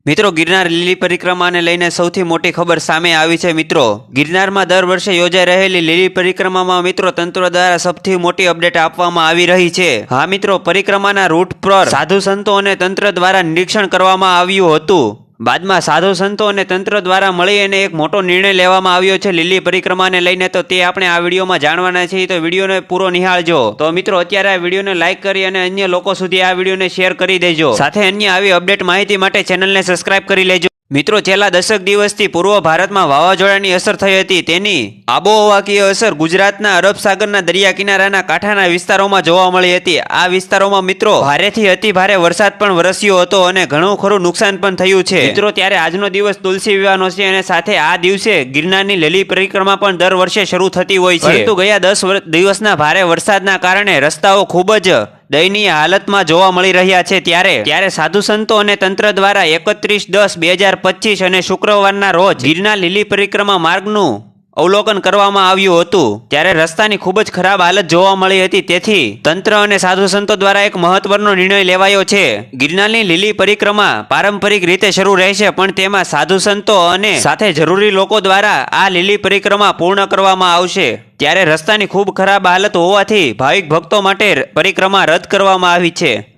મિત્રો, ગિરનાર લીલી પરિક્રમાને લઈને સૌથી મોટી ખબર સામે આવી છે. મિત્રો, ગિરનારમાં દર વર્ષે યોજાઈ રહેલી લીલી પરિક્રમામાં મિત્રો તંત્ર દ્વારા સૌથી મોટી અપડેટ આપવામાં આવી રહી છે. હા મિત્રો, પરિક્રમાના રૂટ પર સાધુ સંતો અને તંત્ર દ્વારા નિરીક્ષણ કરવામાં આવ્યું હતું. બાદમાં સાધુ સંતો અને તંત્ર દ્વારા મળી અને એક મોટો નિર્ણય લેવામાં આવ્યો છે લીલી પરિક્રમાને લઈને તો તે આપણે આ વિડીયોમાં જાણવાના છીએ. તો વિડીયોને પૂરો નિહાળજો. તો મિત્રો, અત્યારે આ વિડીયોને લાઇક કરી અને અન્ય લોકો સુધી આ વિડીયોને શેર કરી દેજો. સાથે અન્ય આવી અપડેટ માહિતી માટે ચેનલને સબસ્ક્રાઇબ કરી લેજો. મિત્રો છેલ્લા દશક દિવસથી પૂર્વ ભારતમાં વાવાઝોડાની અસર થઈ હતી. તેની આબોહવાકીય અસર ગુજરાતના અરબ સાગરના દરિયા કિનારાના કાંઠાના વિસ્તારોમાં જોવા મળી હતી. આ વિસ્તારોમાં મિત્રો ભારેથી અતિ ભારે વરસાદ પણ વરસ્યો હતો અને ઘણું ખરું નુકસાન પણ થયું છે. મિત્રો ત્યારે આજનો દિવસ તુલસી વિવાહનો છે અને સાથે આ દિવસે ગિરનારની લીલી પરિક્રમા પણ દર વર્ષે શરૂ થતી હોય છે. પરંતુ ગયા દસ દિવસના ભારે વરસાદના કારણે રસ્તાઓ ખૂબ જ દયનીય હાલતમાં જોવા મળી રહ્યા છે ત્યારે. ત્યારે સાધુ સંતો અને તંત્ર દ્વારા એકત્રીસ દસ બે હજાર પચીસ અને શુક્રવારના રોજ ગીરના લીલી પરિક્રમા માર્ગનું અવલોકન કરવામાં આવ્યું હતું. ત્યારે રસ્તાની ખૂબ જ ખરાબ હાલત જોવા મળી હતી. તેથી તંત્ર અને સાધુ સંતો દ્વારા એક મહત્વનો નિર્ણય લેવાયો છે. ગિરનારની લીલી પરિક્રમા પારંપરિક રીતે શરૂ રહેશે, પણ તેમાં સાધુ સંતો અને સાથે જરૂરી લોકો દ્વારા આ લીલી પરિક્રમા પૂર્ણ કરવામાં આવશે. ત્યારે રસ્તાની ખૂબ ખરાબ હાલત હોવાથી ભાવિક ભક્તો માટે પરિક્રમા રદ કરવામાં આવી છે.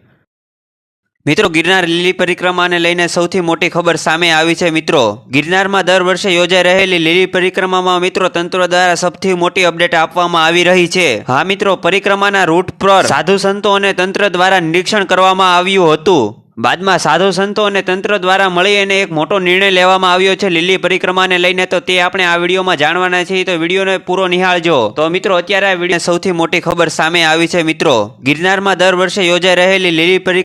મિત્રો, ગિરનાર લીલી પરિક્રમાને લઈને સૌથી મોટી ખબર સામે આવી છે મિત્રો. ગિરનારમાં દર વર્ષે યોજાઈ રહેલી લીલી પરિક્રમામાં મિત્રો તંત્ર દ્વારા સૌથી મોટી અપડેટ આપવામાં આવી રહી છે. હા મિત્રો, પરિક્રમાના રૂટ પર સાધુ સંતો અને તંત્ર દ્વારા નિરીક્ષણ કરવામાં આવ્યું હતું. બાદમાં સાધુ સંતો અને તંત્ર દ્વારા મળી અને એક મોટો નિર્ણય લેવામાં આવ્યો છે લીલી પરિક્રમાને લઈને. તો તે આપણે આ વિડીયોમાં જાણવાના છીએ. તો વિડીયોને પૂરો નિહાળજો. તો મિત્રો, અત્યારે આ વીડિયો સૌથી મોટી ખબર સામે આવી છે મિત્રો. ગિરનારમાં દર વર્ષે યોજાઈ રહેલી લીલી પરિક્રમા